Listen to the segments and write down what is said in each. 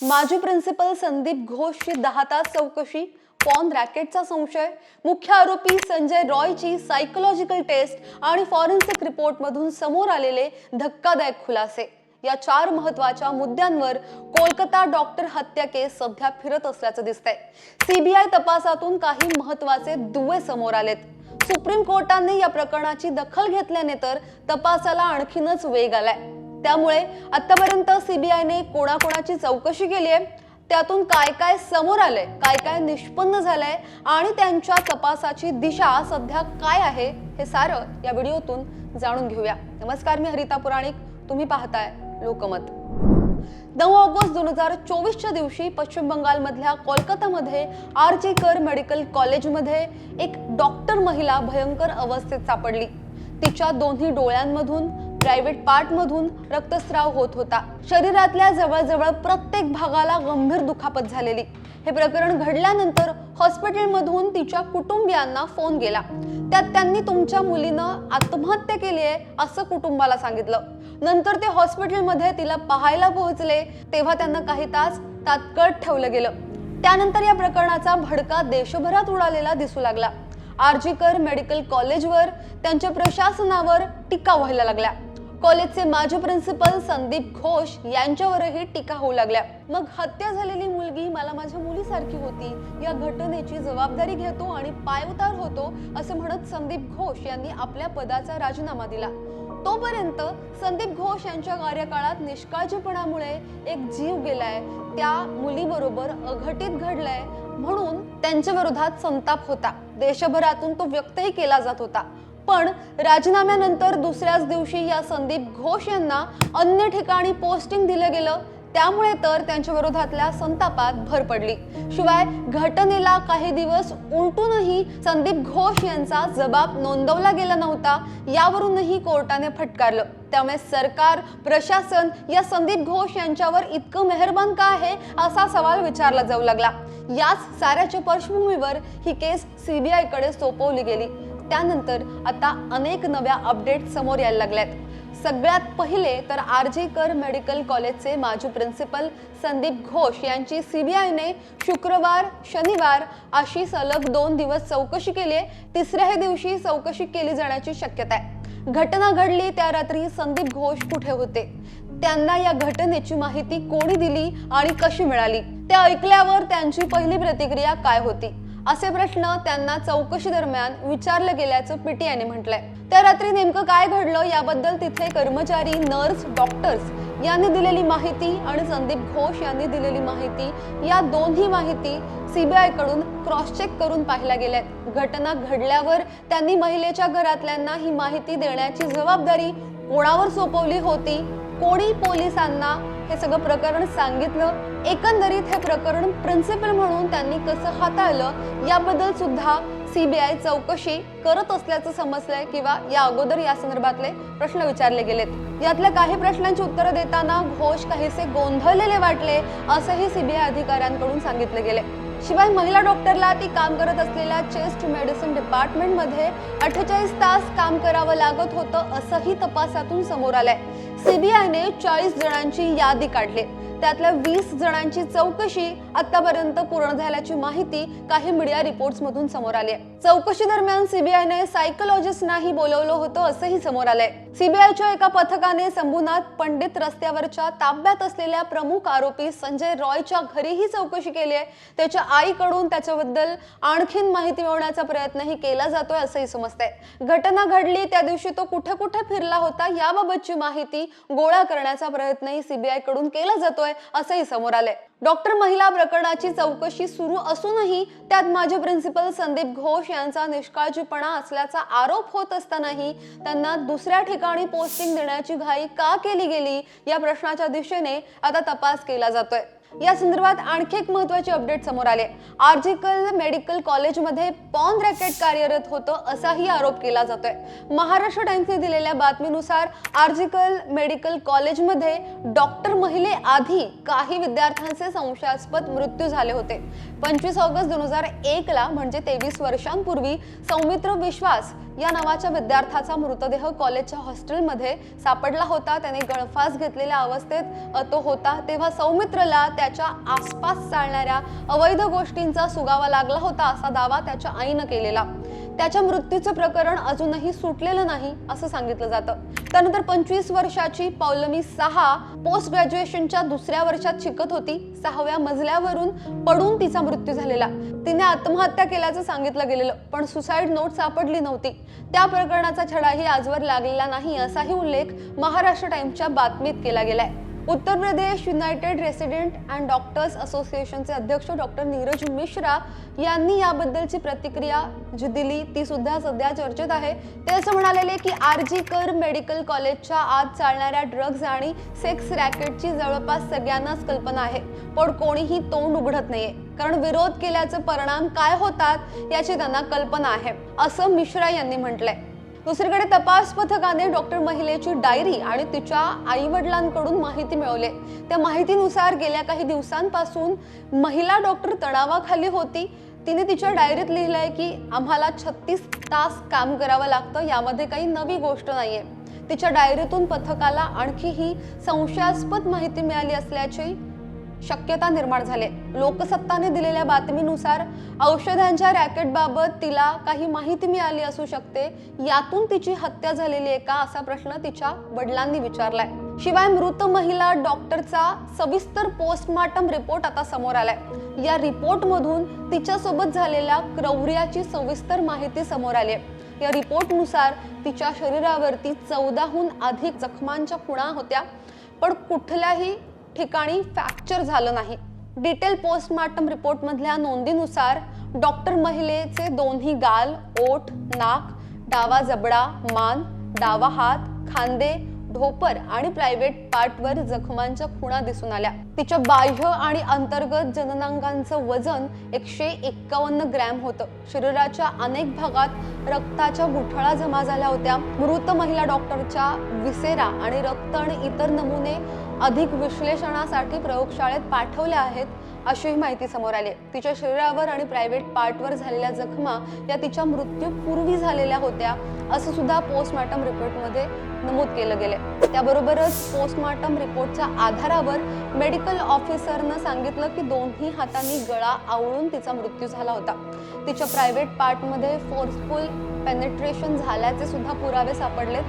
माजी प्रिन्सिपल संदीप घोषची दहा तास चौकशी पॉन रॅकेटचा संशय मुख्य आरोपी संजय रॉयची सायकोलॉजिकल टेस्ट आणि फॉरेन्सिक रिपोर्टमधून समोर आलेले धक्कादायक खुलासे. या चार महत्त्वाच्या मुद्द्यांवर कोलकाता डॉक्टर हत्या केस सध्या फिरत असल्याचं दिसतंय. सीबीआय तपासातून काही महत्त्वाचे दुवे समोर आलेत. सुप्रीम कोर्टाने या प्रकरणाची दखल घेतल्याने तर तपासाला आणखीनच वेग आलाय. त्यामुळे आतापर्यंत सीबीआयने कोणाकोणाची चौकशी केली आहे? त्यातून काय काय समोर आलंय? काय काय निष्पन्न झालंय? आणि त्यांच्या तपासाची दिशा सध्या काय आहे? हे सारं या व्हिडिओतून जाणून घेऊया. नमस्कार मी हरिता पुराणिक. तुम्ही पाहताय लोकमत. नऊ ऑगस्ट दोन हजार चोवीसच्या दिवशी पश्चिम बंगालमधल्या कोलकातामध्ये आर जे कर मेडिकल कॉलेजमध्ये एक डॉक्टर महिला भयंकर अवस्थेत सापडली. तिच्या दोन्ही डोळ्यांमधून प्रायव्हेट पार्टमधून रक्तस्राव होत होता. शरीरातल्या जवळजवळ प्रत्येक भागाला गंभीर दुखापत झालेली. हे प्रकरण घडल्यानंतर हॉस्पिटलमधून तिच्या कुटुंबियांना फोन केला त्यात त्यांनी तुमच्या मुलीनं आत्महत्या केली आहे असं कुटुंबाला सांगितलं. नंतर ते हॉस्पिटलमध्ये तिला पाहायला पोहोचले तेव्हा त्यांना काही तास तात्कळ ठेवलं गेलं. त्यानंतर या प्रकरणाचा भडका देशभरात उडालेला दिसू लागला. आरजीकर मेडिकल कॉलेजवर त्यांच्या प्रशासनावर टीका व्हायला लागल्या. कॉलेजचे माजी प्रिन्सिपल संदीप घोष यांच्यावरही टीका होऊ लागल्या. मग हत्या झालेली मुलगी मला माझ्या मुलीसारखी होती. या घटनेची जबाबदारी घेतो आणि पायउतार होतो असं म्हणत संदीप घोष यांनी आपल्या पदाचा राजीनामा दिला. तोपर्यंत संदीप घोष यांच्या कार्यकाळात निष्काळजीपणामुळे एक जीव गेलाय. त्या मुलीबरोबर अघटित घडलंय म्हणून त्यांच्या विरोधात संताप होता. देशभरातून तो व्यक्तही केला जात होता. पण राजीनाम्यानंतर दुसऱ्याच दिवशी या संदीप घोष यांना अन्य ठिकाणी पोस्टिंग दिलं गेलं. त्यामुळे तर त्यांच्या विरोधातल्या संतापात भर पडली. शिवाय घटनेला काही दिवस उलटूनही संदीप घोष यांचा जबाब नोंदवला गेला नव्हता. यावरूनही कोर्टाने फटकारलं. त्यामुळे सरकार प्रशासन या संदीप घोष यांच्यावर इतकं मेहरबान का आहे असा सवाल विचारला जाऊ लागला. याच साऱ्याच्या पार्श्वभूमीवर ही केस सीबीआयकडे सोपवली गेली. त्यानंतर आता अनेक नव्या अपडेट समोर यायला लागल्यात. सगळ्यात पहिले तर आर जी कर मेडिकल कॉलेजचे माजी प्रिन्सिपल संदीप घोष यांची सीबीआयने शुक्रवार शनिवार अशी सलग दोन दिवस चौकशी केली आहे. तिसऱ्या दिवशी चौकशी केली जाण्याची शक्यता आहे. घटना घडली त्या रात्री संदीप घोष कुठे होते? त्यांना या घटनेची माहिती कोणी दिली आणि कशी मिळाली? ते ऐकल्यावर त्यांची पहिली प्रतिक्रिया काय होती? असे प्रश्न त्यांना चौकशी दरम्यान विचारलं गेल्याचं पीटीआयने म्हटलंय. त्या रात्री नेमकं काय घडलं याबद्दल तिथले कर्मचारी नर्स डॉक्टर्स यांनी दिलेली माहिती आणि संदीप घोष यांनी दिलेली माहिती या दोन्ही माहिती सीबीआयकडून क्रॉस चेक करून पाहिल्या गेल्यात. घटना घडल्यावर त्यांनी महिलेच्या घरातल्यांना ही माहिती देण्याची जबाबदारी कोणावर सोपवली होती? कोणी पोलिसांना हे सगळं प्रकरण सांगितलं. एकंदरीत हे प्रकरण प्रिन्सिपल म्हणून त्यांनी कसं हाताळलं याबद्दल सुद्धा सीबीआय चौकशी करत असल्याचं समजलंय किंवा या अगोदर या संदर्भातले प्रश्न विचारले गेलेत. यातल्या काही प्रश्नांची उत्तरं देताना घोष काहीसे गोंधळलेले वाटले असंही सीबीआय अधिकाऱ्यांकडून सांगितले गेले शिवाय महिला डॉक्टरला ती काम करत असलेल्या चेस्ट मेडिसिन डिपार्टमेंटमध्ये अठ्ठेचाळीस तास काम करावं लागत होतं असंही तपासातून समोर आलंय. सीबीआयने चाळीस जणांची यादी काढली. त्यातल्या वीस जणांची चौकशी आतापर्यंत पूर्ण झाल्याची माहिती काही मीडिया रिपोर्ट्समधून समोर आली आहे. चौकशी दरम्यान सीबीआयने सायकोलॉजिस्टनाही बोलवलं होतं असंही समोर आलंय. सीबीआयच्या एका पथकाने संभूनाथ पंडित रस्त्यावरच्या ताब्यात असलेल्या प्रमुख आरोपी संजय रॉयच्या घरीही चौकशी केली आहे. त्याच्या आईकडून त्याच्याबद्दल आणखीन माहिती मिळवण्याचा प्रयत्नही केला जातोय असंही समजतंय. घटना घडली त्या दिवशी तो कुठे कुठे फिरला होता याबाबतची माहिती गोळा करण्याचा प्रयत्नही सीबीआयकडून केला जातोय असंही समोर आलंय. डॉक्टर महिला प्रकरणाची चौकशी सुरू असूनही त्यात माझे प्रिन्सिपल संदीप घोष यांचा निष्काळजीपणा असल्याचा आरोप होत असतानाही त्यांना दुसऱ्या ठिकाणी पोस्टिंग देण्याची घाई का केली गेली या प्रश्नाच्या दिशेने आता तपास केला जातोय. या संदर्भात आणखी एक महत्त्वाचे अपडेट समोर आले. आर्जिकल मेडिकल कॉलेजमध्ये पॉन रॅकेट कार्यरत होतं असाही आरोप केला जातोय. महाराष्ट्र टाइम्सने दिलेल्या बातमीनुसार आर्जिकल मेडिकल कॉलेजमध्ये डॉक्टर महिले आधी काही विद्यार्थ्यांचे संशयास्पद मृत्यू झाले होते. पंचवीस ऑगस्ट दोन हजार एक ला म्हणजे तेवीस वर्षांपूर्वी सौमित्र विश्वास या नावाच्या विद्यार्थ्याचा मृतदेह कॉलेजच्या हॉस्टेलमध्ये सापडला होता. त्याने गळफास घेतलेल्या अवस्थेत तो होता. तेव्हा सौमित्रला त्याच्या आसपास चालणाऱ्या अवैध गोष्टींचा सुगावा लागला होता असा दावा त्याच्या आईनं केलेला. त्याच्या मृत्यूचं प्रकरण अजूनही सुटलेलं नाही असं सांगितलं जातं. त्यानंतर पंचवीस वर्षाची पौलमी सहा पोस्ट ग्रॅज्युएशनच्या दुसऱ्या वर्षात शिकत होती. सहाव्या मजल्यावरून पडून तिचा मृत्यू झालेला. तिने आत्महत्या केल्याचं सांगितलं गेलेलं पण सुसाईड नोट सापडली नव्हती. त्या प्रकरणाचा छडाही आजवर लागलेला नाही असाही उल्लेख महाराष्ट्र टाइम्सच्या बातमीत केला गेलाय. Uttar Pradesh united resident and doctors असोसिएशनचे अध्यक्ष डॉक्टर नीरज मिश्रा यांनी याबद्दलची प्रतिक्रिया जी दिली ती सुद्धा सध्या चर्चेत आहे. ते असं म्हणालेले की आर जी कर मेडिकल कॉलेजच्या आत चालणाऱ्या ड्रग्ज आणि सेक्स रॅकेटची जवळपास सगळ्यांनाच कल्पना आहे. पण कोणीही तोंड उघडत नाहीये. कारण विरोध केल्याचे परिणाम काय होतात याची त्यांना कल्पना आहे असं मिश्रा यांनी म्हटलंय. दुसरीकडे तपास पथकाने डॉक्टर महिलेची डायरी आणि तिच्या आई वडिलांकडून माहिती मिळवली. त्या माहितीनुसार गेल्या काही दिवसांपासून महिला डॉक्टर तणावाखाली होती. तिने तिच्या डायरीत लिहिलंय की आम्हाला छत्तीस तास काम करावं लागतं यामध्ये काही नवी गोष्ट नाहीये. तिच्या डायरीतून पथकाला आणखीही संशयास्पद माहिती मिळाली असल्याची शक्यता निर्माण झाले. लोकसत्ताने दिलेल्या बातमीनुसार औषधांच्या रॅकेटबाबत तिला काही माहिती मिळाली असू शकते. यातून तिची हत्या झालेली आहे का असा प्रश्न तिच्या वडिलांनी विचारलाय. शिवाय मृत महिला डॉक्टरचा सविस्तर पोस्टमार्टम रिपोर्ट आता समोर आलाय. या रिपोर्ट मधून तिच्यासोबत झालेल्या क्रौर्याची सविस्तर माहिती समोर आली आहे. या रिपोर्टनुसार तिच्या शरीरावरती चौदाहून अधिक जखमांच्या खुणा होत्या. पण कुठल्याही ठिकाणी फ्रॅक्चर झालं नाही. डिटेल पोस्टमार्टम रिपोर्ट मधल्या नोंदीनुसार डॉक्टर महिलेचे दोन्ही गाल ओठ नाक डावा जबडा मान डावा हात खांदे ढोपर आणि प्रायव्हेट पार्टवर जखमांच्या खुणा दिसून आल्या. तिच्या बाह्य आणि अंतर्गत जननांगांचं वजन एकशे एक्कावन्न ग्रॅम होतं. शरीराच्या अनेक भागात रक्ताच्या गुठळा जमा झाल्या होत्या. मृत महिला डॉक्टरच्या विसेरा आणि रक्त आणि इतर नमुने अधिक विश्लेषणासाठी प्रयोगशाळेत पाठवल्या आहेत अशी माहिती समोर आली आहे. तिच्या शरीरावर आणि प्रायव्हेट पार्टवर झालेल्या जखमा या तिच्या मृत्यूपूर्वी झालेल्या होत्या असं सुद्धा पोस्टमार्टम रिपोर्टमध्ये नमूद केलं गेलंय त्याबरोबरच पोस्टमार्टम रिपोर्टच्या आधारावर मेडिकल ऑफिसरनं सांगितलं की दोन्ही हातांनी गळा आवळून तिचा मृत्यू झाला होता तिच्या प्रायव्हेट पार्टमध्ये फोर्सफुल पेनेट्रेशन झाल्याचे सुद्धा पुरावे सापडलेत.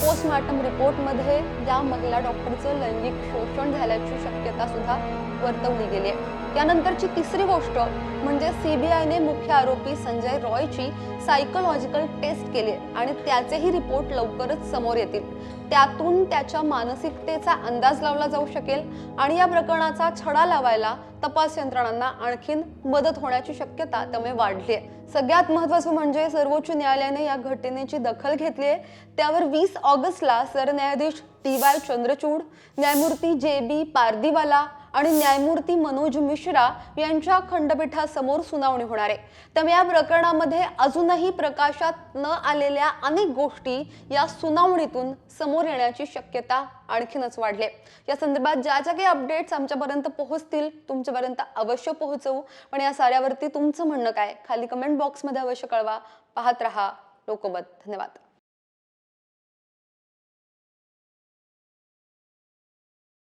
पोस्टमार्टम रिपोर्टमध्ये या महिला डॉक्टरचं लैंगिक शोषण झाल्याची शक्यता सुद्धा वर्तवली गेली आहे. यानंतरची तिसरी गोष्ट म्हणजे सीबीआयने मुख्य आरोपी संजय रॉयची सायकोलॉजिकल टेस्ट केली आणि त्याचेही रिपोर्ट लवकरच समोर येतील. त्यातून त्याच्या मानसिकतेचा अंदाज लावला जाऊ शकेल आणि या प्रकरणाचा छडा लावायला तपास यंत्रणांना आणखीन मदत होण्याची शक्यता त्यामुळे वाढली आहे. सगळ्यात महत्वाचं म्हणजे सर्वोच्च न्यायालयाने या घटनेची दखल घेतली आहे. त्यावर वीस ऑगस्टला सरन्यायाधीश टी वाय चंद्रचूड न्यायमूर्ती जे बी पारदीवाला आणि न्यायमूर्ती मनोज मिश्रा यांच्या खंडपीठासमोर सुनावणी होणार आहे. त्यामुळे या प्रकरणामध्ये अजूनही प्रकाशात न आलेल्या अनेक गोष्टी या सुनावणीतून समोर येण्याची शक्यता आणखीनच वाढली आहे. या संदर्भात ज्या ज्या काही अपडेट्स आमच्यापर्यंत पोहोचतील तुमच्यापर्यंत अवश्य पोहोचवू. पण या साऱ्यावरती तुमचं म्हणणं काय? खाली कमेंट बॉक्समध्ये अवश्य कळवा. पाहत रहा. लोकमत. धन्यवाद.